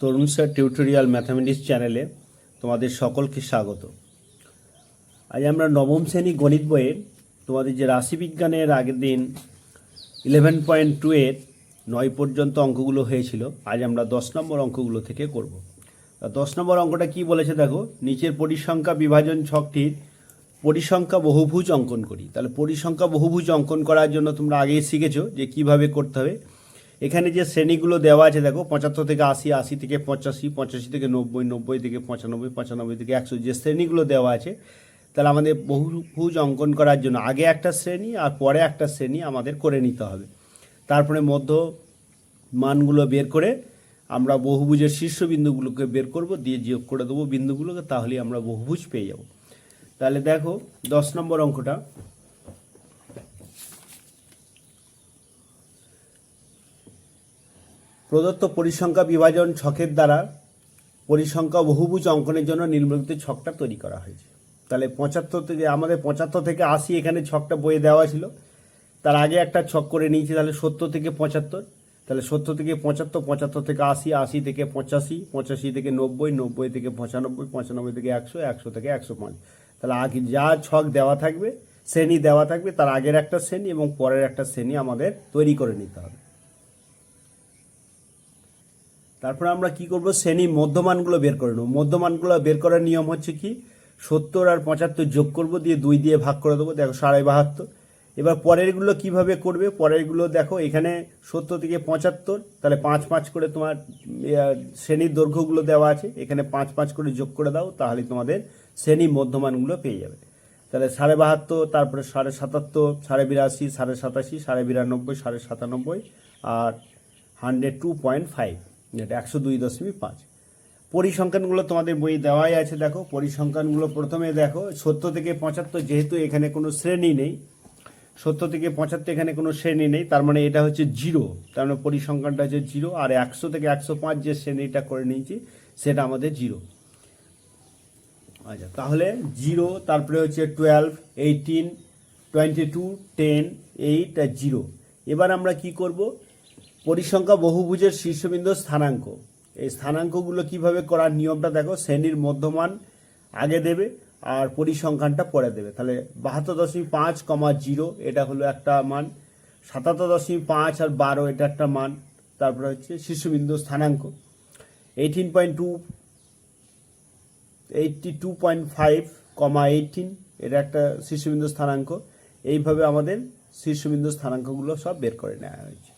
তরুণ sir tutorial mathematics চ্যানেলে তোমাদের সকলকে স্বাগত। আজ আমরা নবম শ্রেণি গণিত বইয়ের তোমাদের যে রাশিবিজ্ঞানের আগের দিন ইলেভেন পয়েন্ট টু এর নয় পর্যন্ত অঙ্কগুলো হয়েছিল, আজ আমরা দশ নম্বর অঙ্কগুলো থেকে করব। দশ নম্বর অঙ্কটা কি বলেছে দেখো, নিচের পরিসংখ্যা বিভাজন ছকটির পরিসংখ্যা বহুভুজ অঙ্কন করি। তাহলে পরিসংখ্যা বহুভুজ অঙ্কন করার জন্য তোমরা আগেই শিখেছো যে কীভাবে করতে হবে। এখানে যে শ্রেণীগুলো দেওয়া আছে, দেখো, পঁচাত্তর থেকে আশি আশি থেকে পঁচাশি পঁচাশি থেকে নব্বই নব্বই থেকে পঁচানব্বই পঁচানব্বই থেকে একশো, যে শ্রেণীগুলো দেওয়া আছে, তাহলে আমাদের বহুভুজ অঙ্কন করার জন্য আগে একটা শ্রেণি আর পরে একটা শ্রেণি আমাদের করে নিতে হবে। তারপরে মধ্য মানগুলো বের করে আমরা বহুভুজের শীর্ষবিন্দুগুলোকে বের করব, দিয়ে যোগ করে দেবো বিন্দুগুলোকে, তাহলেই আমরা বহুভুজ পেয়ে যাব। তাহলে দেখো, দশ নম্বর অঙ্কটা প্রদত্ত পরিসংখ্যা বিভাজন ছকের দ্বারা পরিসংখ্যা বহুভুজ অঙ্কনের জন্য নিম্নলিখিত ছকটা তৈরি করা হয়েছে। তাহলে পঁচাত্তর থেকে, আমাদের পঁচাত্তর থেকে আশি এখানে ছকটা বইয়ে দেওয়া ছিল। তার আগে একটা ছক করে নিয়েছি, তাহলে সত্তর থেকে পঁচাত্তর। তাহলে সত্তর থেকে পঁচাত্তর পঁচাত্তর থেকে আশি আশি থেকে পঁচাশি পঁচাশি থেকে নব্বই নব্বই থেকে পঁচানব্বই পঁচানব্বই থেকে একশো একশো থেকে একশো পাঁচ। তাহলে আগে যা ছক দেওয়া থাকবে, শ্রেণি দেওয়া থাকবে, তার আগের একটা শ্রেণি এবং পরের একটা শ্রেণি আমাদের তৈরি করে নিতে হবে। তারপরে আমরা কি করব? শ্রেণি মধ্যমানগুলো বের করে নেব। মধ্যমানগুলো বের করার নিয়ম হচ্ছে কি? সত্তর আর পঁচাত্তর যোগ করব, দিয়ে দুই দিয়ে ভাগ করে দেবো। দেখো, সাড়ে বাহাত্তর। এবার পরেরগুলো কীভাবে করবে? পরেরগুলো দেখো, এখানে সত্তর থেকে পঁচাত্তর, তাহলে পাঁচ পাঁচ করে তোমার শ্রেণির দৈর্ঘ্যগুলো দেওয়া আছে। এখানে পাঁচ পাঁচ করে যোগ করে দাও, তাহলে তোমাদের শ্রেণি মধ্যমানগুলো পেয়ে যাবে। তাহলে সাড়ে বাহাত্তর, তারপরে সাড়ে সাতাত্তর, সাড়ে বিরাশি, সাড়ে সাতাশি, সাড়ে বিরানব্বই, সাড়ে সাতানব্বই, আর হান্ড্রেড টু পয়েন্ট ফাইভ। যেটা একশো দুই দশমিক পাঁচ। পরিসংখ্যানগুলো তোমাদের বই দেওয়াই আছে, দেখো। পরিসংখ্যানগুলো প্রথমে দেখো, সত্তর থেকে পঁচাত্তর যেহেতু এখানে কোনো শ্রেণি নেই, সত্তর থেকে পঁচাত্তর এখানে কোনো শ্রেণি নেই, তার মানে এটা হচ্ছে জিরো। তার মানে পরিসংখ্যানটা হচ্ছে জিরো, আর একশো থেকে একশো পাঁচ যে শ্রেণীটা করে নিয়েছি, সেটা আমাদের জিরো। আচ্ছা তাহলে জিরো, তারপরে হচ্ছে twelve, eighteen twenty two ten, eight, আর জিরো। এবার আমরা কি করব? পরিসংখ্যা বহুভুজের শীর্ষবিন্দু স্থানাঙ্ক। এই স্থানাঙ্কগুলো কীভাবে করার নিয়মটা দেখো, শ্রেণির মধ্যমান আগে দেবে আর পরিসংখ্যানটা পরে দেবে। তাহলে বাহাত্তর দশমিক পাঁচ কমা জিরো, এটা হলো একটা মান। সাতাত্তর দশমিক পাঁচ আর বারো, এটা একটা মান। তারপরে হচ্ছে শীর্ষবিন্দু স্থানাঙ্ক। Eighteen point two eighty two point five comma eighteen এটা একটা শীর্ষবিন্দু স্থানাঙ্ক। এইভাবে আমাদের শীর্ষবিন্দু স্থানাঙ্কগুলো সব বের করে নেওয়া হয়েছে।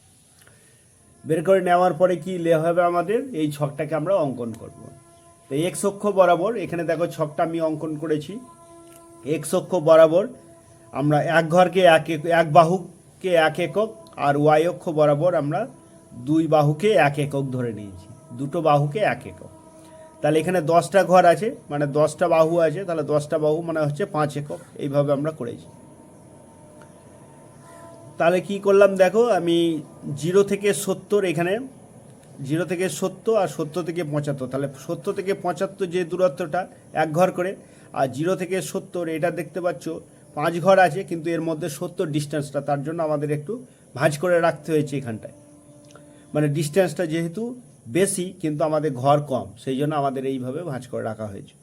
বের করে নেওয়ার পরে কি লে হবে আমাদের? এই ছকটাকে আমরা অঙ্কন করব। তো এক্স অক্ষ বরাবর, এখানে দেখো ছকটা আমি অঙ্কন করেছি। এক্স অক্ষ বরাবর, আমরা এক ঘরকে এক এক- বাহুকে এক একক আর ওয়াই অক্ষ বরাবর আমরা দুই বাহুকে এক একক ধরে নিয়েছি। দুটো বাহুকে এক একক। তাহলে এখানে দশটা ঘর আছে মানে দশটা বাহু আছে, তাহলে দশটা বাহু মানে হচ্ছে পাঁচ একক। এইভাবে আমরা করেছি। তাহলে কি করলাম দেখো, আমি জিরো থেকে সত্তর এখানে, জিরো থেকে সত্তর আর সত্তর থেকে পঁচাত্তর। তাহলে সত্তর থেকে পঁচাত্তর যে দূরত্বটা, এক ঘর করে, আর জিরো থেকে সত্তর, এটা দেখতে পাচ্ছ, পাঁচ ঘর আছে, কিন্তু এর মধ্যে সত্তর ডিস্টেন্সটা, তার জন্য আমাদের একটু ভাঁজ করে রাখতে হয়েছে এখানটায়। মানে ডিস্টেন্সটা যেহেতু বেশি, কিন্তু আমাদের ঘর কম, সেই জন্য আমাদের এইভাবে ভাঁজ করে রাখা হয়েছে।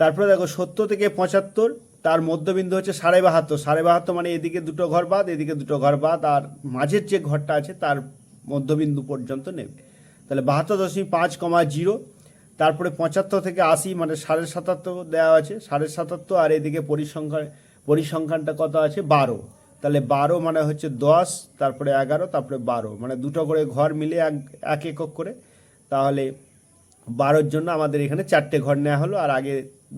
তারপরে দেখো, সত্তর থেকে পঁচাত্তর তার মধ্যবিন্দু হচ্ছে সাড়ে বাহাত্তর। সাড়ে বাহাত্তর মানে এদিকে দুটো ঘর বাদ, এদিকে দুটো ঘর বাদ, আর মাঝের যে ঘরটা আছে তার মধ্যবিন্দু পর্যন্ত নেবে তাহলে বাহাত্তর দশমিক পাঁচ কমা জিরো, তারপরে পঁচাত্তর থেকে আশি মানে সাড়ে সাতাত্তর দেওয়া আছে, সাড়ে সাতাত্তর আর এদিকে পরিসংখ্যান পরিসংখ্যানটা কত আছে? বারো। তাহলে বারো মানে হচ্ছে দশ, তারপরে এগারো, তারপরে বারো। মানে দুটো করে ঘর মিলে এক এক একক করে। তাহলে বারোর জন্য আমাদের এখানে চারটে ঘর নেওয়া হলো, আর আগে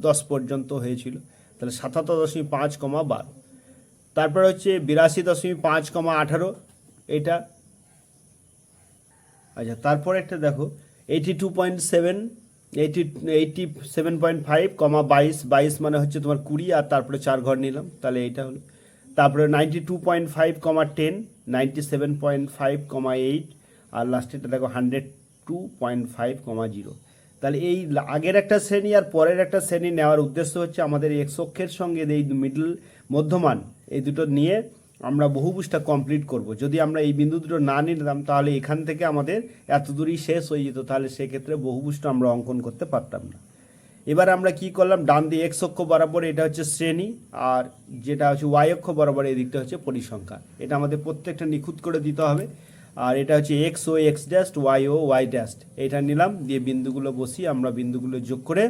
দশ পর্যন্ত হয়েছিল। তাহলে সাতাত্তর দশমিক পাঁচ কমা বারো। তারপরে হচ্ছে বিরাশি দশমিক পাঁচ কমা আঠারো, এটা। আচ্ছা তারপরে একটা দেখো eighty two point seven eighty eighty seven point five comma বাইশ বাইশ মানে হচ্ছে তোমার কুড়ি, আর তারপরে চার ঘর নিলাম, তাহলে এইটা হলো। তারপরে ninety two point five comma ten ninety seven point five comma eight আর লাস্টেরটা দেখো hundred two point five comma zero তাহলে এই আগের একটা শ্রেণি আর পরের একটা শ্রেণি নেওয়ার উদ্দেশ্য হচ্ছে আমাদের এক্স অক্ষের সঙ্গে এই মিডল মধ্যমান, এই দুটো নিয়ে আমরা বহুভুজটা কমপ্লিট করব। যদি আমরা এই বিন্দু দুটো না নিতাম, তাহলে এখান থেকে আমাদের এত দূরই শেষ হয়ে যেত, তাহলে সেক্ষেত্রে বহুভুজটা আমরা অঙ্কন করতে পারতাম না। এবার আমরা কি করলাম? ডান দিয়ে এক্স অক্ষ বরাবর এটা হচ্ছে শ্রেণি, আর যেটা হচ্ছে ওয়াই অক্ষ বরাবর এই দিকটা হচ্ছে পরিসংখ্যা। এটা আমাদের প্রত্যেকটা নিখুঁত করে দিতে হবে। আর এটা হচ্ছে এক্স ও এক্স ড্যাস্ট ওয়াই ও ওয়াই ড্যাস্ট এটা নিলাম, দিয়ে বিন্দুগুলো বসিয়ে আমরা বিন্দুগুলো যোগ করে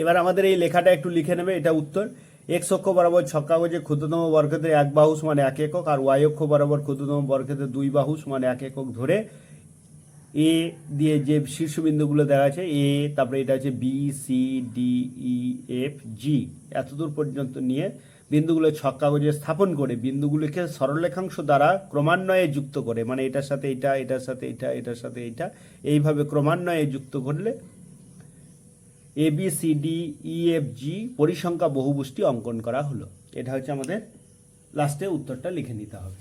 এবার আমাদের এই লেখাটা একটু লিখে নেবে, এটা উত্তর। এক্স অক্ষ বরাবর ছক কাগজে ক্ষুদ্রতম বর্গক্ষেত্রে এক বাহু সমান এক একক, আর ওয়াই অক্ষ বরাবর ক্ষুদ্রতম বর্গক্ষেত্রে দুই বাহু সমান এক একক ধরে এ দিয়ে যে শীর্ষবিন্দুগুলো দেখা আছে এ তারপরে এটা হচ্ছে B C D E F G এতদূর পর্যন্ত নিয়ে বিন্দুগুলো ছক কাগজে স্থাপন করে বিন্দুগুলোকে সরলরেখাংশ দ্বারা ক্রমান্বয়ে যুক্ত করে মানে এটার সাথে এটা, এটার সাথে এটা, এটার সাথে এটা, এইভাবে ক্রমান্বয়ে যুক্ত করলে A B C D E F G পরিসংখ্যা বহুবুষ্টি অঙ্কন করা হলো। এটা হচ্ছে আমাদের লাস্টে উত্তরটা লিখে নিতে হবে।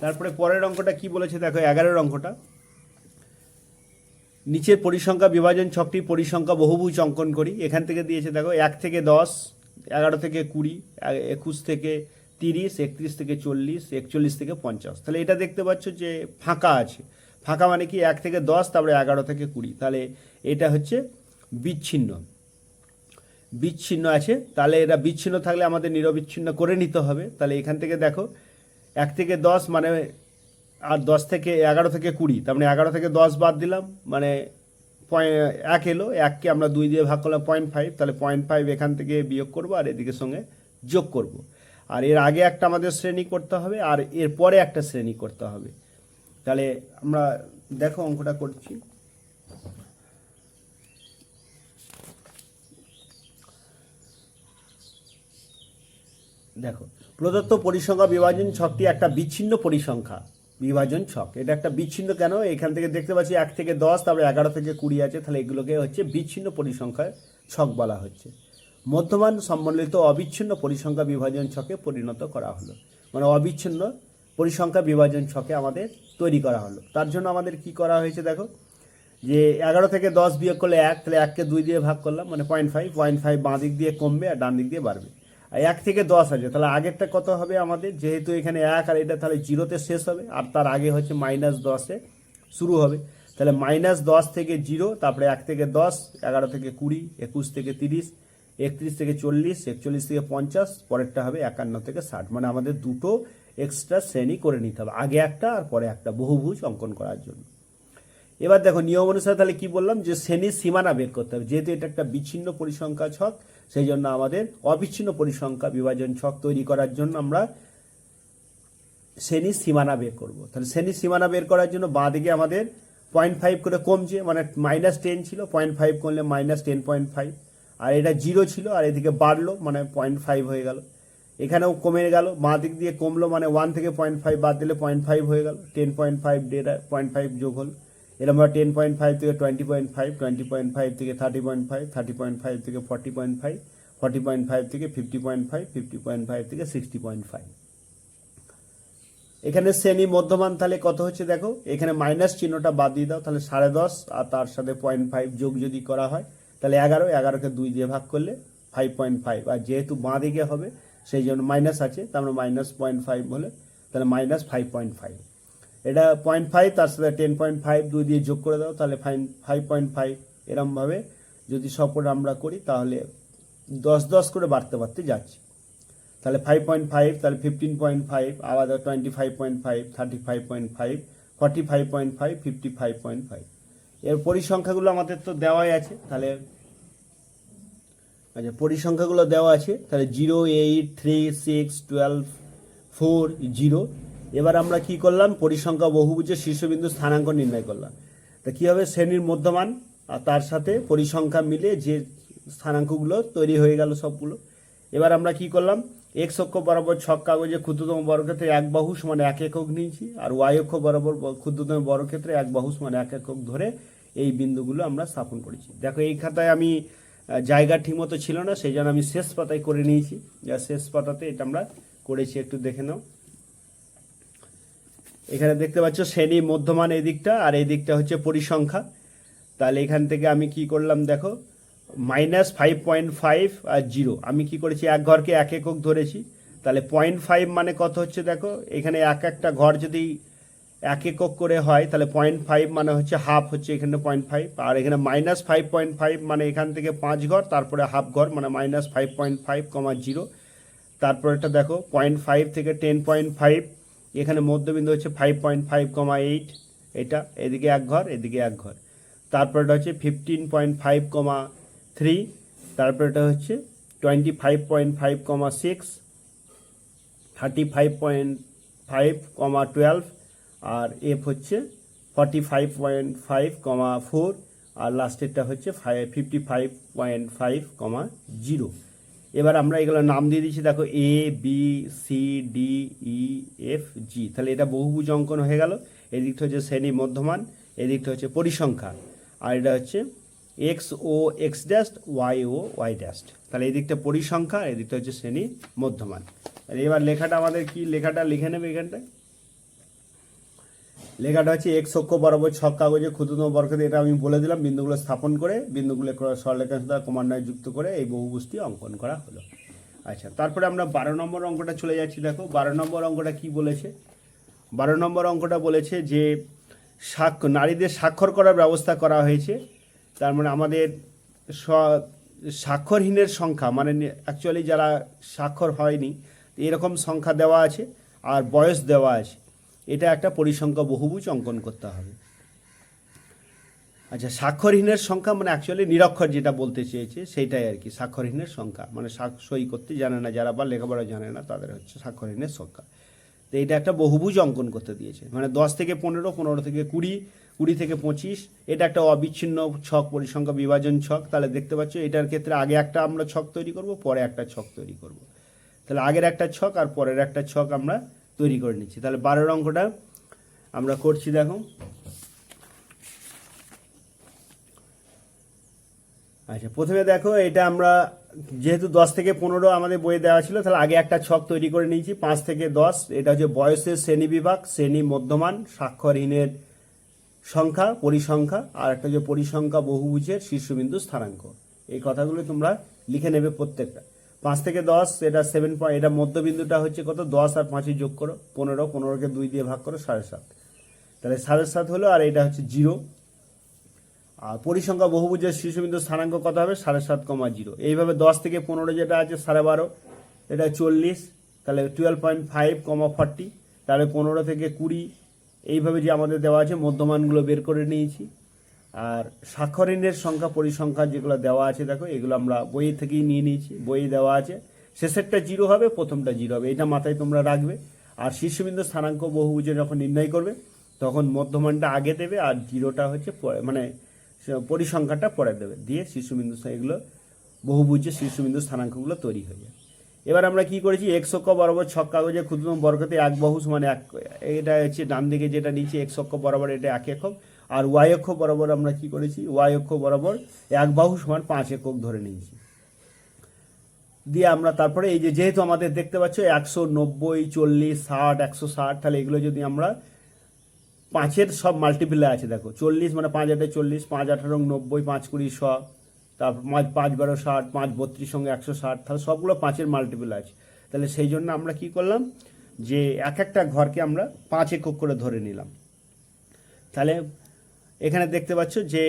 তারপরে পরের অঙ্কটা কি বলেছে দেখো, এগারোর অঙ্কটা। নিচের পরিসংখ্যা বিভাজন ছকটি পরিসংখ্যা বহুভুজ অঙ্কন করি। এখান থেকে দিয়েছে দেখো, এক থেকে দশ এগারো থেকে কুড়ি একুশ থেকে তিরিশ, একত্রিশ থেকে চল্লিশ, একচল্লিশ থেকে পঞ্চাশ। তাহলে এটা দেখতে পাচ্ছ যে ফাঁকা আছে। ফাঁকা মানে কি এক থেকে দশ, তারপরে এগারো থেকে কুড়ি। তাহলে এটা হচ্ছে বিচ্ছিন্ন। বিচ্ছিন্ন আছে। তাহলে এটা বিচ্ছিন্ন থাকলে আমাদের নিরবিচ্ছিন্ন করে নিতে হবে। তাহলে এখান থেকে দেখো, এক থেকে দশ মানে আর দশ থেকে এগারো থেকে কুড়ি। তার মানে এগারো থেকে দশ বাদ দিলাম। মানে এক এলো, এককে আমরা দুই দিয়ে ভাগ করলাম পয়েন্ট ফাইভ তাহলে পয়েন্ট ফাইভ এখান থেকে বিয়োগ করব আর এদিকে সঙ্গে যোগ করব। আর এর আগে একটা আমাদের শ্রেণি করতে হবে আর এর পরে একটা শ্রেণি করতে হবে। তাহলে আমরা দেখো অঙ্কটা করছি। দেখো, প্রদত্ত পরিসংখ্যা বিভাজন ছকটি একটা বিচ্ছিন্ন পরিসংখ্যা। বিভাজন ছক। এটা একটা বিচ্ছিন্ন কেন? এখান থেকে দেখতে পাচ্ছি এক থেকে দশ, তারপরে এগারো থেকে কুড়ি আছে। তাহলে এগুলোকে হচ্ছে বিচ্ছিন্ন পরিসংখ্যার ছক বলা হচ্ছে। মধ্যমান সম্বলিত অবিচ্ছিন্ন পরিসংখ্যা বিভাজন ছকে পরিণত করা হলো। মানে অবিচ্ছিন্ন পরিসংখ্যা বিভাজন ছকে আমাদের তৈরি করা হলো। তার জন্য আমাদের কি করা হয়েছে দেখো? যে এগারো থেকে দশ বিয়োগ করলে এক, তাহলে এককে দুই দিয়ে ভাগ করলাম মানে পয়েন্ট ফাইভ পয়েন্ট ফাইভ বাঁ দিক দিয়ে কমবে আর ডান দিক দিয়ে বাড়বে। এক থেকে দশ আছে তাহলে আগেরটা কত হবে আমাদের? যেহেতু এখানে এক আর এটা তাহলে জিরোতে শেষ হবে, আর তার আগে হচ্ছে মাইনাস দশে শুরু হবে। তাহলে মাইনাস দশ থেকে জিরো, তারপরে এক থেকে দশ, এগারো থেকে কুড়ি, একুশ থেকে তিরিশ, একত্রিশ থেকে চল্লিশ, একচল্লিশ থেকে পঞ্চাশ, পরেরটা হবে একান্ন থেকে ষাট। মানে আমাদের দুটো এক্সট্রা শ্রেণি করে নিতে হবে, আগে একটা আর পরে একটা, বহুভুজ অঙ্কন করার জন্য। এবার দেখো, নিয়ম অনুসারে তাহলে কি বললাম? যে শ্রেণির সীমানা বের করতে হবে। যেহেতু এটা একটা বিচ্ছিন্ন পরিসংখ্যা ছক সেই জন্য আমাদের অবিচ্ছিন্ন পরিসংখ্যা বিভাজন ছক তৈরি করার জন্য আমরা শ্রেণির সীমানা বের করব। তাহলে শ্রেণির সীমানা বের করার জন্য বাঁ দিকে আমাদের পয়েন্ট ফাইভ করে কমছে মানে মাইনাস টেন ছিল পয়েন্ট ফাইভ করলে মাইনাস টেন পয়েন্ট ফাইভ আর এটা জিরো ছিল, আর এদিকে বাড়লো মানে পয়েন্ট ফাইভ হয়ে গেল। এখানেও কমে গেল বাঁ দিক দিয়ে কমলো মানে ওয়ান থেকে পয়েন্ট ফাইভ বাদ দিলে পয়েন্ট ফাইভ হয়ে গেল ten point five data point five যোগ হলো। এরকম আমরা টেন পয়েন্ট ফাইভ থেকে twenty point five twenty point five থেকে thirty point five thirty point five থেকে forty point five forty point five থেকে fifty point five fifty point five থেকে sixty point five এখানে শ্রেণি মধ্যমান তাহলে কত হচ্ছে দেখো? এখানে মাইনাস চিহ্নটা বাদ দিয়ে দাও, তাহলে সাড়ে দশ আর তার সাথে পয়েন্ট ফাইভ যোগ যদি করা হয়, তাহলে এগারো, এগারোকে দুই দিয়ে ভাগ করলে ফাইভ পয়েন্ট ফাইভ আর যেহেতু বাঁ দিকে হবে, সেই জন্য মাইনাস আছে, তার মানে মাইনাস পয়েন্ট ফাইভ হলে, তাহলে মাইনাস ফাইভ পয়েন্ট ফাইভ এটা পয়েন্ট ফাইভ তার সাথে টেন পয়েন্ট ফাইভ দুই দিয়ে যোগ করে দাও, তাহলে ফাইন ফাইভ পয়েন্ট ফাইভ এরমভাবে যদি সপোর্ট আমরা করি, তাহলে দশ দশ করে বাড়তে বাড়তে যাচ্ছি। তাহলে ফাইভ পয়েন্ট ফাইভ তাহলে ফিফটিন পয়েন্ট ফাইভ আবার twenty five point five thirty five point five forty five point five fifty five point five এর পরিসংখ্যাগুলো আমাদের তো দেওয়াই আছে, তাহলে আচ্ছা পরিসংখ্যাগুলো দেওয়া আছে, তাহলে zero eight three six twelve four zero এবার আমরা কি করলাম? পরিসংখ্যা বহুভুজের শীর্ষবিন্দু স্থানাঙ্ক নির্ণয় করলাম। তা কী হবে শ্রেণির মধ্যমান আর তার সাথে পরিসংখ্যা মিলে যে স্থানাঙ্কগুলো তৈরি হয়ে গেল সবগুলো। এবার আমরা কি করলাম? এক্স অক্ষ বরাবর ছক কাগজে ক্ষুদ্রতম বর্গক্ষেত্রে এক বাহু সমান এক একক নিয়েছি আর ওয়াই অক্ষ বরাবর ক্ষুদ্রতম বর্গক্ষেত্রে এক বাহু সমান এক একক ধরে এই বিন্দুগুলো আমরা স্থাপন করেছি। দেখো, এই খাতায় আমি জায়গা ঠিকমতো ছিল না, সেই জন্য আমি শেষ পাতায় করে নিয়েছি। যা শেষ পাতাতে এটা আমরা করেছি, একটু দেখে নাও। এখানে দেখতে পাচ্ছ শ্রেণি মধ্যমান এই দিকটা, আর এই দিকটা হচ্ছে পরিসংখ্যা। তাহলে এখান থেকে আমি কি করলাম দেখো মাইনাস ফাইভ পয়েন্ট ফাইভ আর জিরো আমি কি করেছি, এক ঘরকে এক একক ধরেছি। তাহলে পয়েন্ট ফাইভ মানে কত হচ্ছে দেখো, এখানে এক একটা ঘর যদি এক একক করে হয়, তাহলে পয়েন্ট ফাইভ মানে হচ্ছে হাফ হচ্ছে এখানে পয়েন্ট ফাইভ আর এখানে মাইনাস ফাইভ পয়েন্ট ফাইভ মানে এখান থেকে পাঁচ ঘর, তারপরে হাফ ঘর মানে minus five point five comma zero তারপর এটা দেখো পয়েন্ট ফাইভ থেকে টেন পয়েন্ট ফাইভ এখানে মধ্যবিন্দু হচ্ছে five point five comma eight এটা এদিকে এক ঘর, এদিকে এক ঘর। তারপর এটা হচ্ছে fifteen point five comma three তারপর এটা হচ্ছে twenty five point five comma six thirty five point five comma twelve আর এফ হচ্ছে forty five point five comma four আর লাস্টেরটা হচ্ছে five fifty five point five comma zero এবার আমরা এগুলো নাম দিয়ে দিচ্ছি, দেখো A B C D E F G তাহলে এটা বহুভুজ অঙ্কন হয়ে গেল। এদিকটা হচ্ছে শ্রেণি মধ্যমান এদিকটা হচ্ছে পরিসংখ্যা আর এটা হচ্ছে এক্স ও এক্স ড্যাস্ট ওয়াই ও ওয়াই ড্যাস্ট তাহলে এদিকটা পরিসংখ্যা এদিকটা হচ্ছে শ্রেণি মধ্যমান। এবার লেখাটা আমাদের কি? লেখাটা লিখে নেবে এখানটায়? লেখাটা হচ্ছে এক অক্ষ বরাবর ছক কাগজে ক্ষুদ্রতম বর্গতে এটা আমি বলে দিলাম। বিন্দুগুলো স্থাপন করে, বিন্দুগুলো সরলরেখার সাথে ক্রমান্বয়ে যুক্ত করে এই বহুভুজটি অঙ্কন করা হলো। আচ্ছা তারপরে আমরা বারো নম্বর অঙ্কটা চলে যাচ্ছি। দেখো, বারো নম্বর অঙ্কটা কি বলেছে? বারো নম্বর অঙ্কটা বলেছে যে স্বাক্ষ নারীদের স্বাক্ষর করার ব্যবস্থা করা হয়েছে। তার মানে আমাদের স্বাক্ষরহীনের সংখ্যা মানে অ্যাকচুয়ালি যারা স্বাক্ষর হয়নি, এরকম সংখ্যা দেওয়া আছে আর বয়স দেওয়া আছে। একটা পরিসংখ্যা বহুভুজ অঙ্কন করতে হবে। আচ্ছা স্বাক্ষরহীনের সংখ্যা মানে অ্যাকচুয়ালি নিরক্ষর যেটা বলতে চেয়েছে, সেইটাই আর কি স্বাক্ষরহীনের সংখ্যা। মানে সই করতে জানে না যারা বা লেখাপড়া জানে না, তাদের হচ্ছে স্বাক্ষরহীনের সংখ্যা। তো এটা একটা বহুভুজ অঙ্কন করতে দিয়েছে। মানে দশ থেকে পনেরো পনেরো থেকে কুড়ি কুড়ি থেকে পঁচিশ, এটা একটা অবিচ্ছিন্ন ছক, পরিসংখ্যা বিভাজন ছক। তাহলে দেখতে পাচ্ছ, এটার ক্ষেত্রে আগে একটা আমরা ছক তৈরি করব, পরে একটা ছক তৈরি করব। তাহলে আগের একটা ছক আর পরের একটা ছক আমরা তৈরি করে নিচ্ছি। তাহলে বারোর অঙ্কটা আমরা করছি, দেখো। আচ্ছা প্রথমে দেখো, এটা আমরা যেহেতু দশ থেকে পনেরো আমাদের বইয়ে দেওয়া ছিল, তাহলে আগে একটা ছক তৈরি করে নিয়েছি, পাঁচ থেকে দশ। এটা হচ্ছে বয়সের শ্রেণি বিভাগ, শ্রেণি মধ্যমান স্বাক্ষরহীনের সংখ্যা, পরিসংখ্যা, আর একটা হচ্ছে পরিসংখ্যা বহুভুজের শীর্ষবিন্দু স্থানাঙ্ক। এই কথাগুলো তোমরা লিখে নেবে প্রত্যেকটা। পাঁচ থেকে দশ, এটা সেভেন পয়েন্ট এটা মধ্যবিন্দুটা হচ্ছে কত? দশ আর পাঁচই যোগ করো, পনেরো, পনেরোকে দুই দিয়ে ভাগ করো, সাড়ে সাত। তাহলে সাড়ে সাত হলো, আর এটা হচ্ছে জিরো। আর পরিসংখ্যা বহুভুজের শীর্ষবিন্দু স্থানাঙ্ক কত হবে? সাড়ে সাত কমা জিরো। এইভাবে দশ থেকে পনেরো যেটা আছে, সাড়ে বারো, এটা চল্লিশ, তাহলে twelve point five comma forty তাহলে পনেরো থেকে কুড়ি, এইভাবে যে আমাদের দেওয়া আছে, মধ্যমানগুলো বের করে নিয়েছি। আর স্বাক্ষরিণের সংখ্যা, পরিসংখ্যা যেগুলো দেওয়া আছে, দেখো, এগুলো আমরা বই থেকেই নিয়ে নিয়েছি, বইয়ে দেওয়া আছে। শেষেরটা জিরো হবে, প্রথমটা জিরো হবে, এটা মাথায় তোমরা রাখবে। আর শীর্ষবিন্দু স্থানাঙ্ক বহুভুজে যখন নির্ণয় করবে, তখন মধ্যমানটা আগে দেবে আর জিরোটা হচ্ছে মানে পরিসংখ্যাটা পরে দেবে। দিয়ে শীর্ষবিন্দু এগুলো বহুভুজে শীর্ষবিন্দু স্থানাঙ্কগুলো তৈরি হয়ে যায়। এবার আমরা কি করেছি? এক্স অক্ষ বরাবর ছক কাগজে ক্ষুদ্রতম বর্গতে এক বাহু মানে এক, এটা হচ্ছে ডান দিকে যেটা নিচে এক্স অক্ষ বরাবর, এটা এক একক। আর ওয়াই অক্ষ বরাবর আমরা কি করেছি? ওয়াই অক্ষ বরাবর এক বাহু সমান পাঁচ একক ধরে নিয়েছি। দিয়ে আমরা তারপরে এই যে যেহেতু আমাদের দেখতে পাচ্ছ একশো নব্বই, চল্লিশ, ষাট, একশো ষাট, তাহলে এগুলো যদি আমরা পাঁচের সব মাল্টিপ্লাই আছে, দেখো। চল্লিশ মানে পাঁচ আটে চল্লিশ, পাঁচ আঠারো নব্বই, পাঁচ কুড়ি শ, তারপর পাঁচ পাঁচ বারো ষাট, পাঁচ বত্রিশ সঙ্গে একশো ষাট, তাহলে সবগুলো পাঁচের মাল্টিপ্লাই আছে। তাহলে সেই জন্য আমরা কি করলাম? যে এক একটা ঘরকে আমরা পাঁচ একক করে ধরে নিলাম। তাহলে এখানে দেখতে পাচ্ছ যে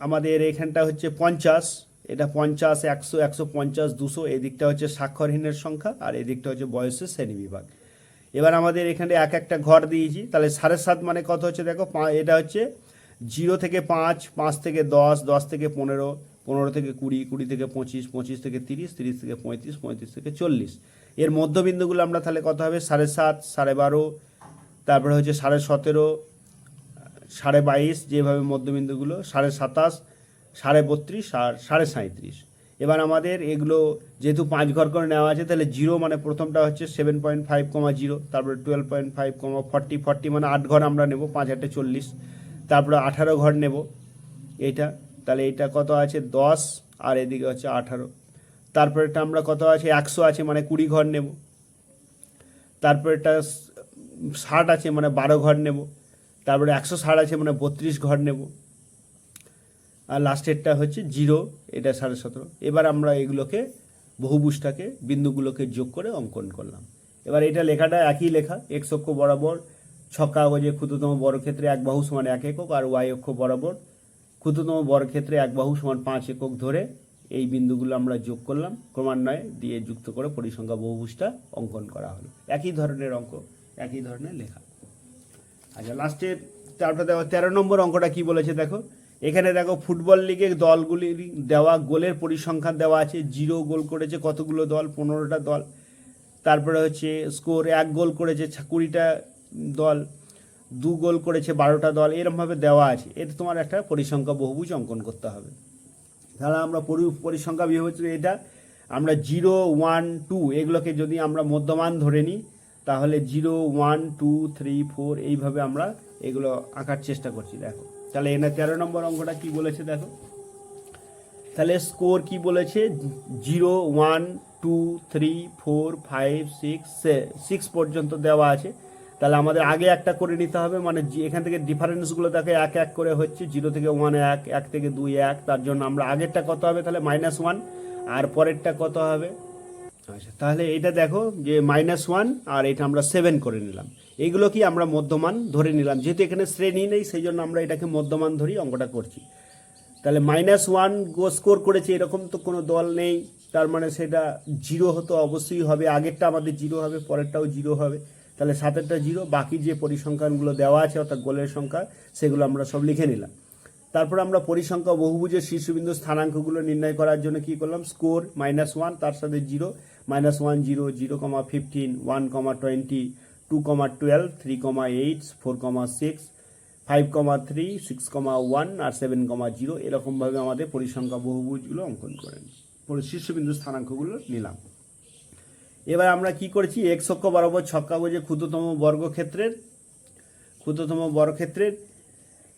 আমাদের এখানটা হচ্ছে পঞ্চাশ, এটা পঞ্চাশ, একশো একশো পঞ্চাশ, দুশো এদিকটা হচ্ছে স্বাক্ষরহীনের সংখ্যা আর এদিকটা হচ্ছে বয়সের শ্রেণি বিভাগ এবার আমাদের এখানে এক একটা ঘর দিয়েছি, তাহলে সাড়ে সাত মানে কত হচ্ছে দেখো? এটা হচ্ছে জিরো থেকে পাঁচ পাঁচ থেকে দশ দশ থেকে পনেরো পনেরো থেকে কুড়ি কুড়ি থেকে পঁচিশ পঁচিশ থেকে তিরিশ তিরিশ থেকে পঁয়ত্রিশ পঁয়ত্রিশ থেকে চল্লিশ। এর মধ্যবিন্দুগুলো আমরা তাহলে কত হবে? সাড়ে সাত, সাড়ে বারো, তারপরে হচ্ছে সাড়ে সতেরো সাড়ে বাইশ যেভাবে মধ্যবিন্দুগুলো, সাড়ে সাতাশ, সাড়ে বত্রিশ আর সাড়ে সাঁত্রিশ এবার আমাদের এগুলো যেহেতু পাঁচ ঘর করে নেওয়া আছে, তাহলে জিরো মানে প্রথমটা হচ্ছে seven point five comma zero, তারপরে twelve point five comma forty forty মানে আট ঘর আমরা নেব, পাঁচ আটে চল্লিশ। তারপরে আঠারো ঘর নেব, এইটা। তাহলে এইটা কত আছে? দশ, আর এদিকে হচ্ছে আঠারো। তারপরেটা আমরা কত আছে? একশো আছে মানে কুড়ি ঘর নেব। তারপরেটা ষাট আছে মানে বারো ঘর নেব। তারপরে একশো ষাট আছে মানে বত্রিশ ঘর নেব। আর লাস্টেরটা হচ্ছে জিরো, এটা সাড়ে সতেরো। এবার আমরা এগুলোকে, বহুভুজটাকে, বিন্দুগুলোকে যোগ করে অঙ্কন করলাম। এবার এটা লেখাটা একই লেখা এক্স অক্ষ বরাবর ছক কাগজে ক্ষুদ্রতম বর্গক্ষেত্রে এক বাহু সমান এক একক, আর ওয়াই অক্ষ বরাবর ক্ষুদ্রতম বর্গক্ষেত্রে এক বাহু সমান পাঁচ একক ধরে এই বিন্দুগুলো আমরা যোগ করলাম। ক্রমান্বয়ে দিয়ে যুক্ত করে পরিসংখ্যা বহুভুজটা অঙ্কন করা হলো। একই ধরনের অঙ্ক, একই ধরনের লেখা। আচ্ছা লাস্টের তারপরে দেখো, তেরো নম্বর অঙ্কটা কি বলেছে দেখো? এখানে দেখো ফুটবল লিগে দলগুলি দেওয়া, গোলের পরিসংখ্যান দেওয়া আছে জিরো গোল করেছে কতগুলো দল, পনেরোটা দল। তারপরে হচ্ছে স্কোর এক গোল করেছে কুড়িটা দল, দু গোল করেছে বারোটা দল, এরমভাবে দেওয়া আছে। এতে তোমার একটা পরিসংখ্যা বহুভুজ অঙ্কন করতে হবে। তাহলে আমরা পরি- পরিসংখ্যা বিভাগ এটা, আমরা জিরো ওয়ান টু এগুলোকে যদি আমরা মধ্যমান ধরে নিই তাহলে zero, one, two, three, four, এইভাবে আমরা এগুলো আঁকার চেষ্টা করছি, দেখো। তাহলে এখানে তেরো নম্বর অঙ্কটা কি বলেছে, দেখো? তাহলে স্কোর কি বলেছে? Zero, one, two, three, four, five, six six পর্যন্ত দেওয়া আছে। তাহলে আমাদের আগে একটা করে নিতে হবে মানে এখান থেকে ডিফারেন্সগুলো দেখে, এক এক করে হচ্ছে, জিরো থেকে ওয়ান এক এক থেকে দুই এক, তার জন্য আমরা আগেরটা কত হবে? তাহলে মাইনাস ওয়ান, আর পরেরটা কত হবে? আচ্ছা তাহলে এটা দেখো যে মাইনাস ওয়ান আর এটা আমরা সেভেন করে নিলাম। এগুলো কি আমরা মধ্যমান ধরে নিলাম? যেহেতু এখানে শ্রেণি নেই, সেই জন্য আমরা এটাকে মধ্যমান ধরি অঙ্কটা করছি। তাহলে মাইনাস ওয়ান গো স্কোর করেছে, এরকম তো কোনো দল নেই। তার মানে সেটা জিরো হতো, অবশ্যই হবে। আগেরটা আমাদের জিরো হবে, পরেরটাও জিরো হবে। তাহলে সাতেরটা জিরো বাকি যে পরিসংখ্যানগুলো দেওয়া আছে, অর্থাৎ গোলের সংখ্যা, সেগুলো আমরা সব লিখে নিলাম। তারপর আমরা পরিসংখ্যা বহুভুজের শীর্ষবিন্দু স্থানাঙ্কগুলো নির্ণয় করার জন্য কি করলাম? স্কোর মাইনাস ওয়ান তার সাথে zero minus one zero zero comma fifteen one comma twenty two comma twelve three comma eight four comma six five comma three six comma one আর সেভেন কমা জিরো এরকমভাবে আমাদের পরিসংখ্যা বহুভুজগুলো অঙ্কন করেন শীর্ষবিন্দু স্থানাঙ্কগুলো নিলাম এবার আমরা কি করেছি এক্স অক্ষ বরাবর ছক কাগজে ক্ষুদ্রতম বর্গক্ষেত্রের ক্ষুদ্রতম বর্গক্ষেত্রের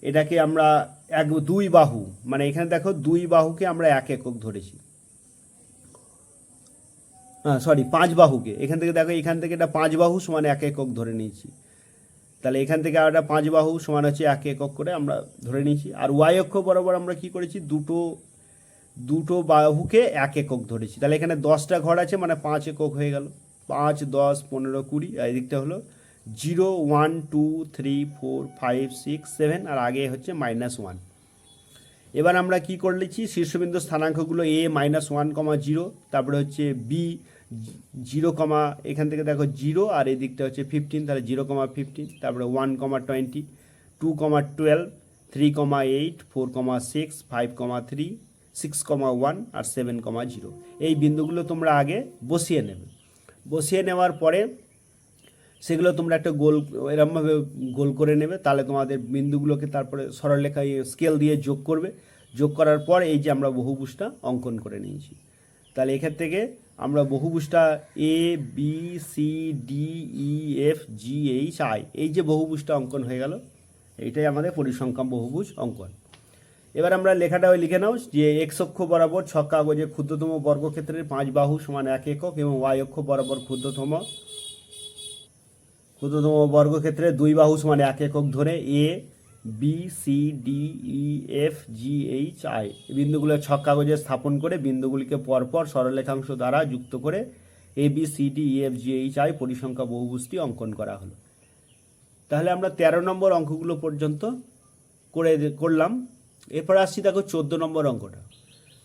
এটাকে আমরা এক দুই বাহু মানে এখানে দেখো দুই বাহুকে আমরা এক একক ধরেছি হ্যাঁ সরি পাঁচ বাহুকে। এখান থেকে দেখো, এখান থেকে এটা পাঁচ বাহু সমান এক একক ধরে নিয়েছি। তাহলে এখান থেকে আর পাঁচ বাহু সমান হচ্ছে এক একক করে আমরা ধরে নিয়েছি। আর ওয়াই অক্ষ বরাবর আমরা কি করেছি? দুটো দুটো বাহুকে এক একক ধরেছি। তাহলে এখানে দশটা ঘর আছে মানে পাঁচ একক হয়ে গেল। পাঁচ, দশ, পনেরো, কুড়ি, আর এদিকটা হলো zero, one, two, three, four, five, six, seven, আর আগে হচ্ছে মাইনাস ওয়ান। এবার আমরা কি করলেছি শীর্ষবিন্দু স্থানাঙ্কগুলো A minus one comma zero তারপরে হচ্ছে বি জিরো কমা এখান থেকে দেখো জিরো আর এই দিকটা হচ্ছে ফিফটিন তাহলে জিরো কমা ফিফটিন তারপরে one comma twenty two comma twelve three comma eight four comma six five comma three six comma one আর সেভেন কমা জিরো এই বিন্দুগুলো তোমরা আগে বসিয়ে নেবে। বসিয়ে নেওয়ার পরে সেগুলো তোমরা একটা গোল, এরমভাবে গোল করে নেবে, তাহলে তোমাদের বিন্দুগুলোকে তারপরে সরলরেখায় স্কেল দিয়ে যোগ করবে। যোগ করার পর এই যে আমরা বহুভুজটা অঙ্কন করে নিয়েছি। তাহলে এখান থেকে আমরা বহুভুজটা A B C D E F G H I এই যে বহুভুজটা অঙ্কন হয়ে গেল, এইটাই আমাদের পরিসংখ্যান বহুভুজ অঙ্কন। এবার আমরা লেখাটা ওই লিখে নাও যে এক্স অক্ষ বরাবর ছক কাগজে ক্ষুদ্রতম বর্গক্ষেত্রের পাঁচ বাহু সমান এক একক এবং ওয়াই অক্ষ বরাবর ক্ষুদ্রতম ক্ষুদ্রতম বর্গক্ষেত্রে দুই বাহু সমান এক একক ধরে A B C D E F G H I বিন্দুগুলো ছক কাগজে স্থাপন করে বিন্দুগুলিকে পরপর সরলরেখাংশ দ্বারা যুক্ত করে A B C D E F G H I পরিসংখ্যা বহুভুজটি অঙ্কন করা হলো। তাহলে আমরা তেরো নম্বর অঙ্কগুলো পর্যন্ত করে করলাম। এরপর আসছি দেখো চোদ্দ নম্বর অঙ্কটা।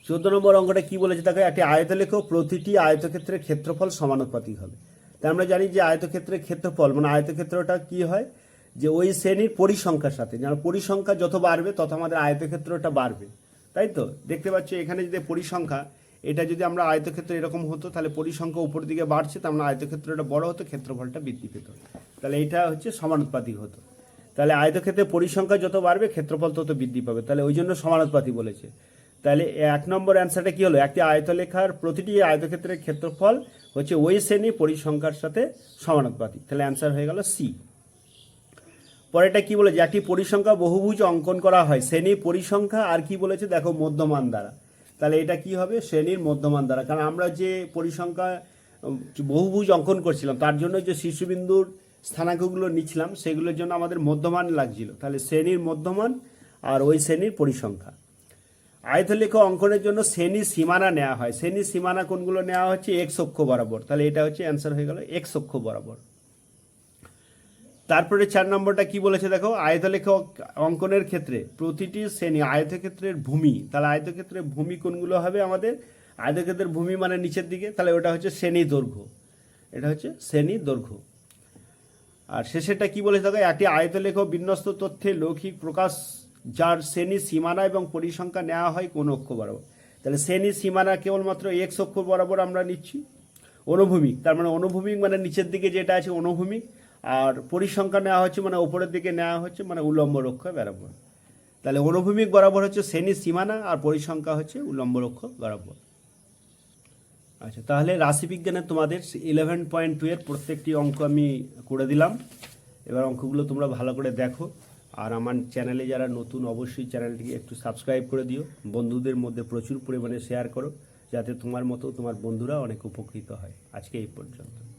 চোদ্দ নম্বর অঙ্কটা কি বলেছে? দেখো একটি আয়তলেখ প্রতিটি আয়তক্ষেত্রের ক্ষেত্রফল সমানুপাতিক হবে। তাই আমরা জানি যে আয়তক্ষেত্রের ক্ষেত্রফল মানে আয়তক্ষেত্রটা কি হয়? যে ওই শ্রেণির পরিসংখ্যার সাথে, যেন পরিসংখ্যা যত বাড়বে, তত আমাদের আয়তক্ষেত্রটা বাড়বে। তাই তো? দেখতে পাচ্ছ, এখানে যদি পরিসংখ্যা, এটা যদি আমরা আয়তক্ষেত্র এরকম হতো, তাহলে পরিসংখ্যা উপর দিকে বাড়ছে, তার মানে আয়তক্ষেত্রটা বড় হতো, ক্ষেত্রফলটা বৃদ্ধি পেত। তাহলে এটা হচ্ছে সমানুপাতিক হতো। তাহলে আয়তক্ষেত্রে পরিসংখ্যা যত বাড়বে, ক্ষেত্রফল তত বৃদ্ধি পাবে। তাহলে ওই জন্য সমানুপাতি বলেছে। তাহলে এক নম্বর অ্যান্সারটা কি হলো? একটি আয়তলেখার প্রতিটি আয়তক্ষেত্রের ক্ষেত্রফল হচ্ছে ওই শ্রেণি পরিসংখ্যার সাথে সমানুপাতিক। তাহলে অ্যান্সার হয়ে গেল সি পরেরটা কি বলেছে? একটি পরিসংখ্যা বহুভুজ অঙ্কন করা হয়। শ্রেণির পরিসংখ্যা আর কি বলেছে? দেখো, মধ্যমান দ্বারা। তাহলে এটা কি হবে? শ্রেণির মধ্যমান দ্বারা। কারণ আমরা যে পরিসংখ্যা বহুভুজ অঙ্কন করছিলাম, তার জন্য যে শিশুবিন্দুর স্থানাঙ্কগুলো নিচ্ছিলাম, সেগুলোর জন্য আমাদের মধ্যমান লাগছিল। তাহলে শ্রেণির মধ্যমান আর ওই শ্রেণির পরিসংখ্যা। আয়তলেখ অঙ্কনের জন্য শ্রেণি সীমানা নেওয়া হয়। শ্রেণি সীমানা কোনগুলো নেওয়া হচ্ছে? এক্স অক্ষ বরাবর। তাহলে এটা হচ্ছে অ্যান্সার হয়ে গেল এক্স অক্ষ বরাবর। তারপরে চার নম্বরটা কি বলেছে দেখো? আয়তলেখ অঙ্কনের ক্ষেত্রে প্রতিটি শ্রেণি আয়তক্ষেত্রের ভূমি। তাহলে আয়তক্ষেত্রের ভূমি কোনগুলো হবে আমাদের? আয়তক্ষেত্রের ভূমি মানে নিচের দিকে। তাহলে ওটা হচ্ছে শ্রেণি দৈর্ঘ্য। এটা হচ্ছে শ্রেণি দৈর্ঘ্য। আর শেষেরটা কি বলেছে দেখো? একটি আয়তলেখ বিন্যস্ত তথ্যে লৌকিক প্রকাশ যার শ্রেণি সীমানা এবং পরিসংখ্যা নেওয়া হয় কোন অক্ষ বরাবর। তাহলে শ্রেণি সীমানা কেবলমাত্র এক্স অক্ষ বরাবর আমরা নিচ্ছি। অনুভূমিক, তার মানে অনুভূমিক মানে নিচের দিকে যেটা আছে অনুভূমিক, আর পরিসংখ্যা নেওয়া হচ্ছে মানে উপরের দিকে নেওয়া হচ্ছে মানে উলম্ব রক্ষ বরাবর। তাহলে অনুভূমিক বরাবর হচ্ছে শ্রেণি সীমানা আর পরিসংখ্যা হচ্ছে উলম্ব রক্ষ বরাবর। আচ্ছা তাহলে রাশিবিজ্ঞানের তোমাদের ইলেভেন পয়েন্ট টু এর প্রত্যেকটি অঙ্ক আমি করে দিলাম। এবার অঙ্কগুলো তোমরা ভালো করে দেখো। আর আমার চ্যানেলে যারা নতুন, অবশ্যই চ্যানেলটিকে একটু সাবস্ক্রাইব করে দিও। বন্ধুদের মধ্যে প্রচুর পরিমাণে শেয়ার করো, যাতে তোমার মতো তোমার বন্ধুরা অনেক উপকৃত হয়। আজকে এই পর্যন্ত।